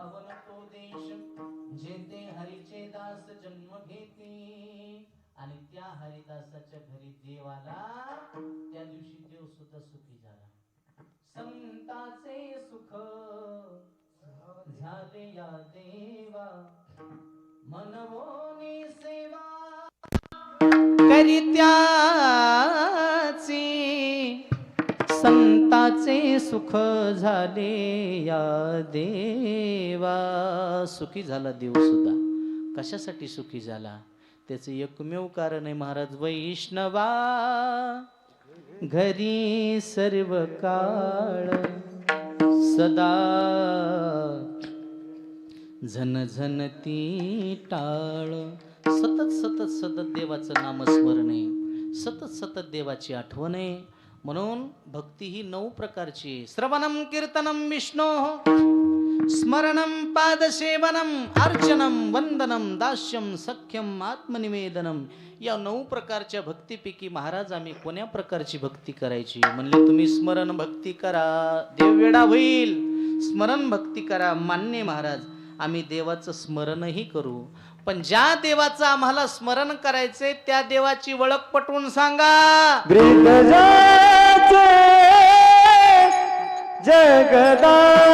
पावन तो देश जेथे हरीचे दास जन्म घेते आणि त्या हरिदासाच्या घरी देवाला त्या दिवशी देव सुद्धा सुखी झाला. संताचे सुख झाले या देवा. मनवोनी सेवा करित्या असे सुख झाले या देवा. सुखी झाला देव सुद्धा. कशासाठी सुखी झाला? त्याचं एकमेव कारण आहे महाराज वैष्णवा. घरी सर्व काळ सदा झन झन ती टाळ. सतत सतत सतत देवाचं नामस्मरण. आहे सतत सतत देवाची आठवण. आहे म्हणून भक्ती ही नऊ प्रकारची श्रवणम कीर्तनम विष्णो स्मरणम पादसेवनम अर्चनम वंदनम दास्यम सख्यम आत्मनिवेदनम या नऊ प्रकारच्या भक्तीपैकी महाराज आम्ही कोण्या प्रकारची भक्ती करायची? म्हणले तुम्ही स्मरण भक्ती करा देववेडा होईल. स्मरण भक्ती करा मान्य महाराज. आम्ही देवाचं स्मरणही करू. पण ज्या देवाचं आम्हाला स्मरण करायचंय त्या देवाची ओळख पटवून सांगा. जगदा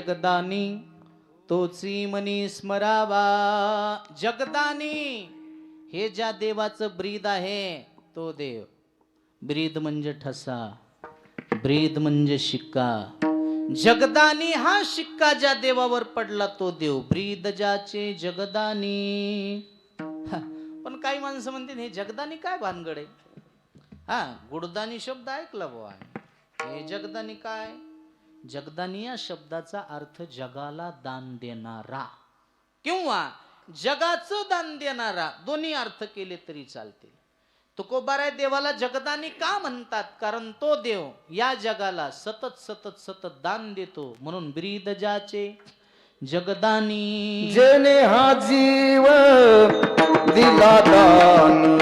जगदानी तोची मनी स्मरावा. जगदानी हे ज्या देवाचं ब्रीद आहे तो देव. ब्रीद म्हणजे ठसा ब्रीद म्हणजे शिक्का. जगदानी हा शिक्का ज्या देवावर पडला तो देव. ब्रीदजाचे जगदानी. पण काही माणसं म्हणतील हे जगदानी काय भानगड आहे? हा गुडदानी शब्द ऐकला बुवा. हे जगदानी काय? जगदानी या शब्दाचा अर्थ जगाला दान देणारा. किंवा जगाचं दान देणारा दोन्ही अर्थ केले तरी चालतील. तुकोबाराय देवाला जगदानी का म्हणतात? कारण तो देव या जगाला सतत सतत सतत दान देतो म्हणून ब्रीद जाचे जगदानी जेने हा जीव दिला दान